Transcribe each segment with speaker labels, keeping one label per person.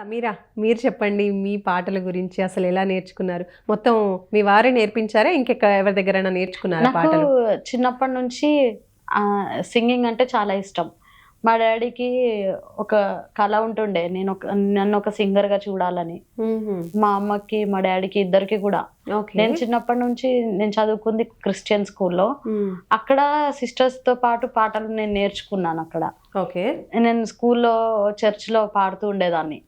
Speaker 1: సమీరా మీరు చెప్పండి మీ పాటల గురించి అసలు ఎలా నేర్చుకున్నారు? మొత్తం మీ వారే నేర్పించారా? ఇంకెక్క ఎవరి దగ్గరైనా నేర్చుకున్నారా పాటలు?
Speaker 2: చిన్నప్పటి నుంచి సింగింగ్ అంటే చాలా ఇష్టం. మా డాడీకి ఒక కళ ఉంటుండే నేను ఒక నన్ను ఒక singer గా చూడాలని. మా అమ్మకి మా డాడీకి ఇద్దరికి కూడా.
Speaker 1: ఓకే.
Speaker 2: నేను చిన్నప్పటి నుంచి నేను చదువుకుంది క్రిస్టియన్ స్కూల్లో. అక్కడ సిస్టర్స్తో పాటు పాటలు నేను నేర్చుకున్నాను అక్కడ.
Speaker 1: ఓకే.
Speaker 2: నేను స్కూల్లో చర్చ్లో పాడుతూ ఉండేదాన్ని.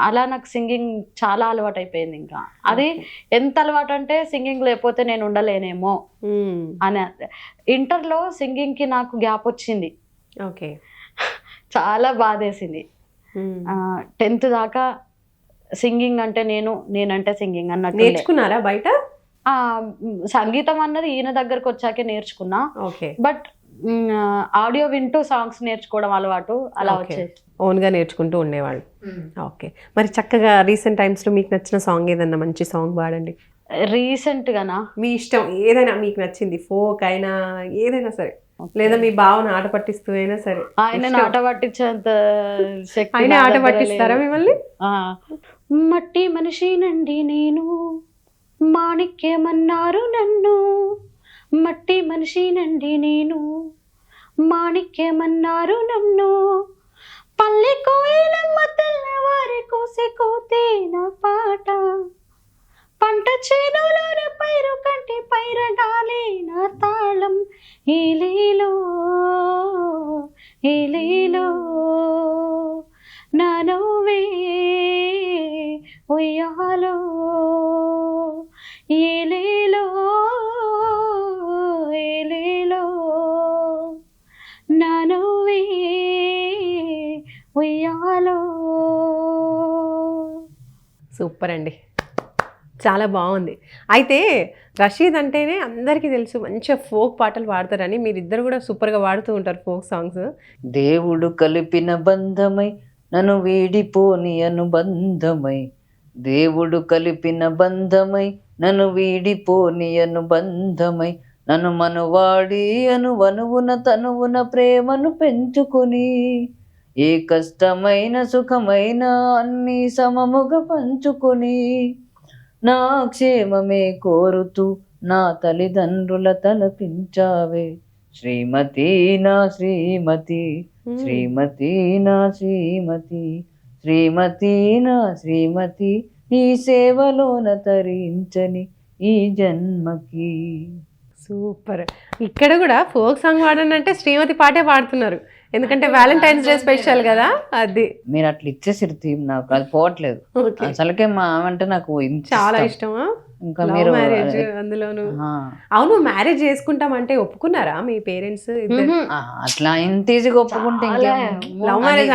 Speaker 2: అలా నాకు సింగింగ్ చాలా అలవాటు అయిపోయింది ఇంకా. అది ఎంత అలవాటు అంటే సింగింగ్ లేకపోతే నేను ఉండలేనేమో అని ఇంటర్లో సింగింగ్కి నాకు గ్యాప్ వచ్చింది.
Speaker 1: ఓకే.
Speaker 2: చాలా బాధేసింది. టెన్త్ దాకా సింగింగ్ అంటే నేను నేనంటే సింగింగ్ అన్నట్టు.
Speaker 1: నేర్చుకున్నారా బయట?
Speaker 2: సంగీతం అన్నది ఈయన దగ్గరకు వచ్చాకే నేర్చుకున్నా.
Speaker 1: ఓకే.
Speaker 2: బట్ ఆడియో వింటూ సాంగ్స్ నేర్చుకోవడం అలవాటు. అలా. వచ్చేది
Speaker 1: ఓన్గా నేర్చుకుంటూ ఉండేవాళ్ళు. ఓకే. మరి చక్కగా రీసెంట్ టైమ్స్లో మీకు నచ్చిన సాంగ్ ఏదన్నా మంచి సాంగ్ పాడండి.
Speaker 2: రీసెంట్ గానా
Speaker 1: మీ ఇష్టం. ఏదైనా మీకు నచ్చింది. ఫోక్ అయినా ఏదైనా సరే. లేదా మీ భావన ఆట పట్టిస్తూ అయినా సరే.
Speaker 2: ఆయన. ఆట పట్టించేంత
Speaker 1: ఆయన ఆట పట్టిస్తారా. మిమ్మల్ని?
Speaker 2: మట్టి మనిషినండి నేను. మాణిక్యమన్నారు నన్ను. మట్టి మనిషినండి నేను. మాణిక్యమన్నారు నన్ను. పల్లె కోయిలమ్మ తెల్లవారి కోసే కోతే నా పాట. పంట చేనులోన పైరు కంటి పైరగాలి నా తాళం. ఇలీలో ఇలీలో నా నవ్వే ఉయ్యాలో ఉయ్యాలో.
Speaker 1: సూపర్ అండి. చాలా బాగుంది. అయితే రషీద్ అంటేనే అందరికీ తెలుసు మంచిగా ఫోక్ పాటలు పాడతారని. మీరిద్దరు కూడా సూపర్గా పాడుతూ ఉంటారు ఫోక్ సాంగ్స్.
Speaker 3: దేవుడు కలిపిన బంధమై నన్ను వీడిపోని అనుబంధమై. దేవుడు కలిపిన బంధమై నన్ను వీడిపోని అనుబంధమై. నన్ను మనువాడి అనువనువున తనువున ప్రేమను పెంచుకొని. ఏ కష్టమైన సుఖమైన అన్ని సమముగా పంచుకొని నా క్షేమమే కోరుతూ నా తల్లిదండ్రుల తలపించావే. శ్రీమతి నా శ్రీమతి శ్రీమతి నా శ్రీమతి శ్రీమతి నా శ్రీమతి నీ సేవలోన తరించని ఈ జన్మకి.
Speaker 1: సూపర్. ఇక్కడ కూడా ఫోక్ సాంగ్ పాడనంటే శ్రీమతి పాటే పాడుతున్నారు. ఎందుకంటే వ్యాలంటైన్స్ డే స్పెషల్ కదా అది.
Speaker 3: మీరు అట్లా ఇచ్చేసిరు థీమ్ నాకు అది పోవట్లేదు. అసలుకే మా ఆమె అంటే నాకు
Speaker 1: చాలా
Speaker 3: ఇష్టం.
Speaker 1: ఇష్టమా?
Speaker 3: ఇంకా మీరు
Speaker 1: మ్యారేజ్ అందులోను. అవును మ్యారేజ్ చేసుకుంటామంటే ఒప్పుకున్నారా మీ పేరెంట్స్
Speaker 3: అట్లా ఇంత ఈజీగా ఒప్పుకుంటే?
Speaker 1: లవ్ మ్యారేజ్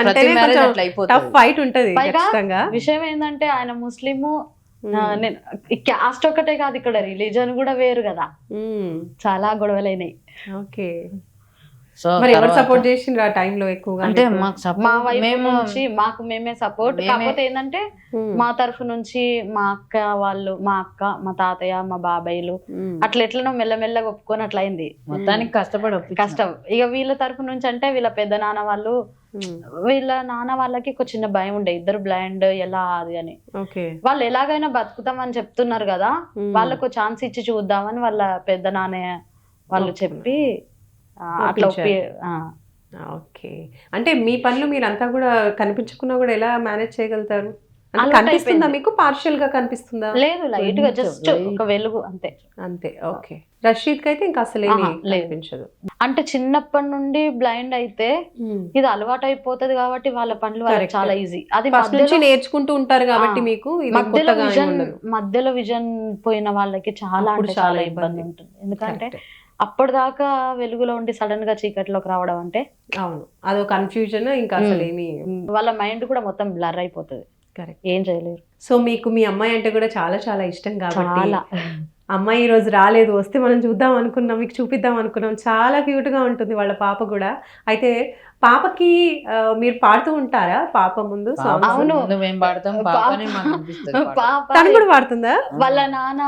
Speaker 3: అయిపోతుంది.
Speaker 1: టఫ్ ఫైట్ ఉంటది ఖచ్చితంగా.
Speaker 2: విషయం ఏంటంటే ఆయన ముస్లిము నేను క్యాస్ట్ ఒకటే కాదు ఇక్కడ రిలీజన్ కూడా వేరు కదా చాలా గొడవలైనాయి
Speaker 1: ఓకే
Speaker 3: సో
Speaker 1: మరి ఎవరు సపోర్ట్ చేసిండ్రు ఆ టైంలో ఎక్కువగా
Speaker 3: అంటే
Speaker 1: మీకు?
Speaker 2: మా
Speaker 3: మేము
Speaker 2: నుంచి మాకు మేమే సపోర్ట్ కాకపోతే ఏంటంటే. మా తరఫు నుంచి మా అక్క వాళ్ళు మా అక్క మా తాతయ్య మా బాబాయ్లు. అట్లా ఎట్లనో మెల్లమెల్లగా ఒప్పుకొని అట్లా అయింది
Speaker 3: మొత్తానికి కష్టపడి.
Speaker 2: కష్టం ఇక వీళ్ళ తరఫు నుంచి అంటే వీళ్ళ పెద్ద నాన్న వాళ్ళు. వీళ్ళ నాన్న వాళ్ళకి ఒక చిన్న భయం ఉండే ఇద్దరు బ్లైండ్ ఎలా అది అని. వాళ్ళు ఎలాగైనా బతుకుతామని చెప్తున్నారు కదా
Speaker 1: Hmm.
Speaker 2: వాళ్ళకు ఛాన్స్ ఇచ్చి చూద్దామని వాళ్ళ పెద్ద నాన్న వాళ్ళు చెప్పి అట్లా.
Speaker 1: ఓకే అంటే మీ పనులు మీరు అంతా కూడా కనిపించకున్నా కూడా ఎలా మేనేజ్ చేయగలుగుతారు? కనిపిస్తుందా. మీకు పార్షియల్గా కనిపిస్తుందా
Speaker 2: లేదు
Speaker 3: లైట్గా
Speaker 2: జస్ట్. ఒక వెలుగు అంతే
Speaker 1: అంతే ఓకే రషీద్ అయితే ఇంకా అసలు. కనిపించదు
Speaker 2: అంటే చిన్నప్పటి నుండి బ్లైండ్ అయితే ఇది అలవాటు అయిపోతుంది కాబట్టి వాళ్ళ పనులు వాళ్ళకి. చాలా ఈజీ అది
Speaker 1: నుంచి నేర్చుకుంటూ ఉంటారు కాబట్టి మీకు
Speaker 2: మధ్యలో విజన్. మధ్యలో విజన్ పోయిన వాళ్ళకి చాలా అంటే
Speaker 1: చాలా ఇబ్బంది.
Speaker 2: ఉంటుంది ఎందుకంటే. అప్పటిదాకా వెలుగులో ఉండి సడన్గా చీకట్లోకి రావడం అంటే
Speaker 1: అవును అదో కన్ఫ్యూజన్ ఇంకా అసలు ఏమీ
Speaker 2: వాళ్ళ మైండ్ కూడా మొత్తం బ్లర్ అయిపోతుంది
Speaker 1: కరెక్ట్
Speaker 2: ఏం చేయలేరు.
Speaker 1: సో మీకు మీ అమ్మాయి అంటే కూడా చాలా చాలా ఇష్టం కాబట్టి
Speaker 2: చాలా.
Speaker 1: అమ్మాయి ఈ రోజు రాలేదు వస్తే మనం చూద్దాం అనుకున్నాం మీకు చూపిద్దాం అనుకున్నాం. చాలా క్యూట్గా ఉంటుంది వాళ్ళ పాప కూడా. అయితే పాపకి మీరు పాడుతూ ఉంటారా పాప ముందు?
Speaker 2: అవును.
Speaker 1: తను కూడా పాడుతుందా?
Speaker 2: వాళ్ళ నాన్న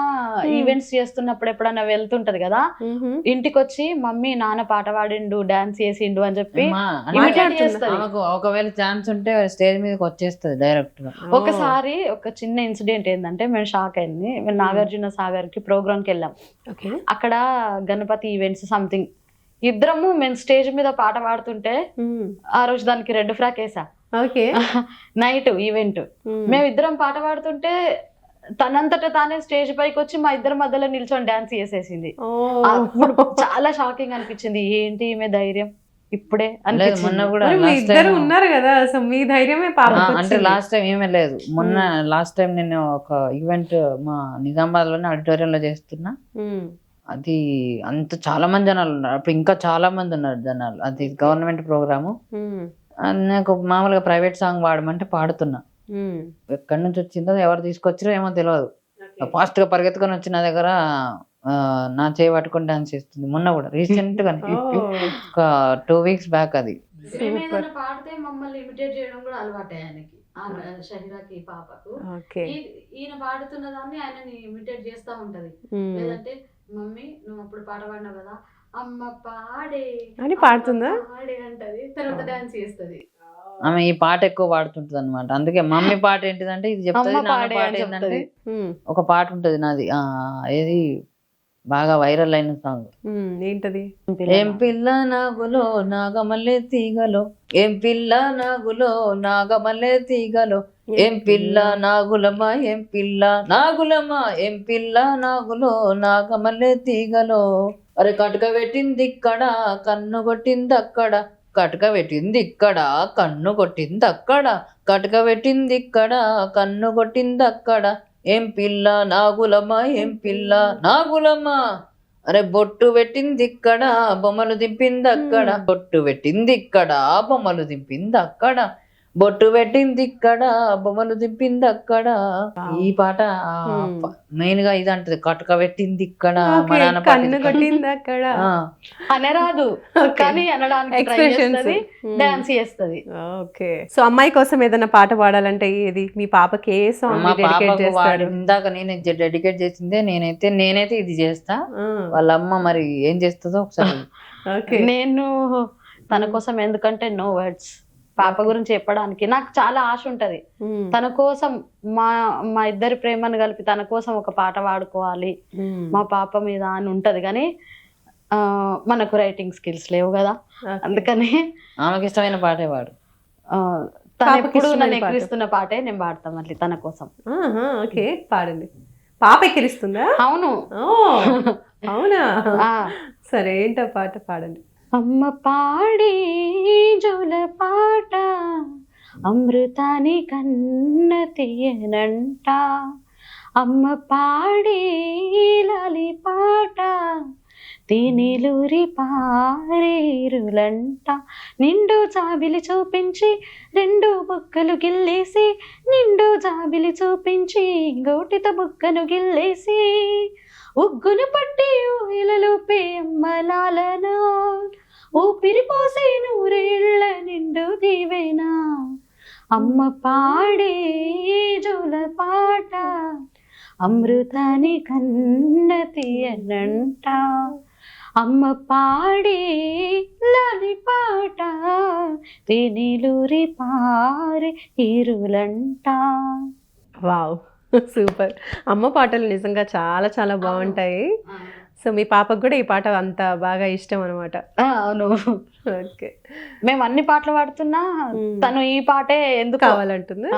Speaker 2: ఈవెంట్స్ చేస్తున్నప్పుడు ఎప్పుడైనా వెళ్తుంటది కదా ఇంటికి వచ్చి మమ్మీ నాన్న పాట పాడిండు డాన్స్ చేసిండు అని చెప్పి
Speaker 3: ఒకవేళ ఛాన్స్ ఉంటే స్టేజ్ మీదకి వచ్చేస్తుంది డైరెక్ట్గా.
Speaker 2: ఒకసారి ఒక చిన్న ఇన్సిడెంట్ ఏంటంటే మేము షాక్ అయింది. నాగార్జున సాగర్కి ప్రోగ్రామ్కి వెళ్ళాం
Speaker 1: ఓకే.
Speaker 2: అక్కడ గణపతి ఈవెంట్స్ సంథింగ్. ఇద్దరము మేము స్టేజ్ మీద పాట పాడుతుంటే ఆ రోజు దానికి రెడ్ ఫ్రాక్ వేసా.
Speaker 1: ఓకే.
Speaker 2: Night event. మేము ఇద్దరం పాట పాడుతుంటే తనంతట తానే స్టేజ్ పైకి వచ్చి మా ఇద్దరి మధ్యలో నిల్చొని డాన్స్ చేసేసింది. చాలా షాకింగ్ అనిపించింది. ఏంటి ఈమె ధైర్యం? ఇప్పుడే అనిపించింది.
Speaker 3: మొన్న కూడా
Speaker 1: ఇద్దరు ఉన్నారు కదా సో మీ ధైర్యమే
Speaker 3: అంటే లాస్ట్ టైం ఏమీ లేదు. మొన్న లాస్ట్ టైం నేను ఒక ఈవెంట్ మా నిజామాబాద్లోనే ఆడిటోరియం లో చేస్తున్నా అది అంత చాలా మంది జనాలు ఉన్నారు. అప్పుడు ఇంకా చాలా మంది ఉన్నారు జనాలు. అది గవర్నమెంట్ ప్రోగ్రాము నాకు మామూలుగా ప్రైవేట్ సాంగ్ పాడమంటే పాడుతున్నా. ఎక్కడి నుంచి వచ్చిందో ఎవరు తీసుకొచ్చారో ఏమో తెలియదు ఫాస్ట్గా పరిగెత్తుకొని వచ్చి నా దగ్గర నా చేయి పట్టుకొని డాన్స్ చేస్తుంది. మొన్న కూడా రీసెంట్గా ఒక టూ వీక్స్ బ్యాక్ అది.
Speaker 2: పాడితే మమ్మల్ని ఇమిటేట్ చేయడం కూడా అలవాటే ఆయనకి ఆమె షహిరాకి పాపకు.
Speaker 1: ఓకే.
Speaker 2: ఈ- ఈయన పాడుతున్న దాన్ని ఆయనని ఇమిటేట్ చేస్తా ఉంటది. లేదంటే మమ్మీ నువ్వు అప్పుడు పాట పాడినావు కదా అమ్మ పాడే
Speaker 1: అని పాడుతుందా?
Speaker 2: అమ్మ పాడే అంటది. తర్వాత డాన్స్ చేస్తది.
Speaker 3: ఆమె ఈ పాట ఎక్కువ పాడుతుంటది అనమాట అందుకే మమ్మీ పాట ఏంటిదంటే ఇది చెప్తుంది నాన్న పాట ఏంటంటే. ఒక పాట ఉంటది నాది. ఆ ఏది? బాగా వైరల్ అయిన సాంగ్.
Speaker 1: ఏంటది?
Speaker 3: ఏం పిల్ల నాగులో నాగమల్లె తీగలో ఏం పిల్ల నాగులో నాగమల్లె తీగలో ఏం పిల్ల నాగులమ్మ ఏం పిల్ల నాగులమ్మ ఏం పిల్ల నాగులో నాగమల్లె తీగలో. అరే కటుక పెట్టింది ఇక్కడ కన్ను కొట్టింది అక్కడ. కటుక పెట్టింది ఇక్కడ కన్ను కొట్టింది అక్కడ. కటుక పెట్టింది ఇక్కడ కన్ను కొట్టింది అక్కడ. ఏం పిల్ల నాగులమ్మ ఏం పిల్ల నాగులమ్మ? అరే బొట్టు పెట్టింది ఇక్కడ బొమ్మలు దింపింది అక్కడ బొట్టు పెట్టింది ఇక్కడ బొమ్మలు దింపింది అక్కడ బొట్టు పెట్టింది ఇక్కడ బొమ్మలు దింపింది అక్కడ. ఈ పాట. మెయిన్గా ఇది అంటది కటుక పెట్టింది ఇక్కడ
Speaker 1: కన్ను. కొట్టింది అక్కడ.
Speaker 2: అనరాదు. కానీ అనడానికి. డాన్స్ చేస్తది
Speaker 1: ఓకే. సో అమ్మాయి కోసం ఏదైనా పాట పాడాలంటే ఏది? మీ పాపకి ఏ సాంగ్
Speaker 3: ఇందాక నేను డెడికేట్ చేసిందే నేనైతే నేనైతే ఇది చేస్తా. వాళ్ళ అమ్మ మరి ఏం చేస్తుందో ఒకసారి.
Speaker 2: నేను తన కోసం ఎందుకంటే నో వర్డ్స్ పాప గురించి చెప్పడానికి నాకు చాలా ఆశ ఉంటది. తన కోసం మా మా ఇద్దరి ప్రేమను కలిపి తన కోసం ఒక పాట పాడుకోవాలి. మా పాప మీద అని ఉంటది. కానీ ఆ, మనకు రైటింగ్ స్కిల్స్ లేవు కదా. అందుకని
Speaker 3: ఆమెకి ఇష్టమైన పాటే వాడు
Speaker 2: తను ఎప్పుడు నన్ను
Speaker 1: పాట.
Speaker 2: ఎక్కిరిస్తున్న పాటే నేను పాడతా మళ్ళీ తన కోసం.
Speaker 1: ఓకే పాడండి. పాప ఎక్కిరిస్తుందా?
Speaker 2: అవును.
Speaker 1: ఓ అవునా?
Speaker 2: ఆ.
Speaker 1: సరే ఏంటో పాట పాడండి.
Speaker 2: అమ్మ పాడే జోల పాట అమృతాని కన్న తీయనంట. అమ్మ పాడే లాలి పాట తినిలూరి పారేరులంట. నిండు జాబిలి చూపించి రెండు బుక్కలు గిల్లేసి నిండు జాబిలి చూపించి గోటిత బుక్కను గిల్లేసి ఉగ్గును పట్టి ఊయలలో పేమ్మలాలనా ఊపిరి పోసే నూరేళ్ళ నిండు దీవేనా. అమ్మ పాడే జోల పాట. అమృతాని కన్న తీయనంట. అమ్మ పాడే లాలి పాట. తినిలూరి పారే ఇరులంట
Speaker 1: వావ్. సూపర్. అమ్మ పాటలు నిజంగా చాలా చాలా బాగుంటాయి. సో మీ పాపకు కూడా ఈ పాట అంత బాగా ఇష్టం అనమాట
Speaker 2: అవును.
Speaker 1: ఓకే.
Speaker 2: మేము అన్ని పాటలు పాడుతున్నా. తను ఈ పాటే ఎందుకు
Speaker 1: కావాలంటుంది.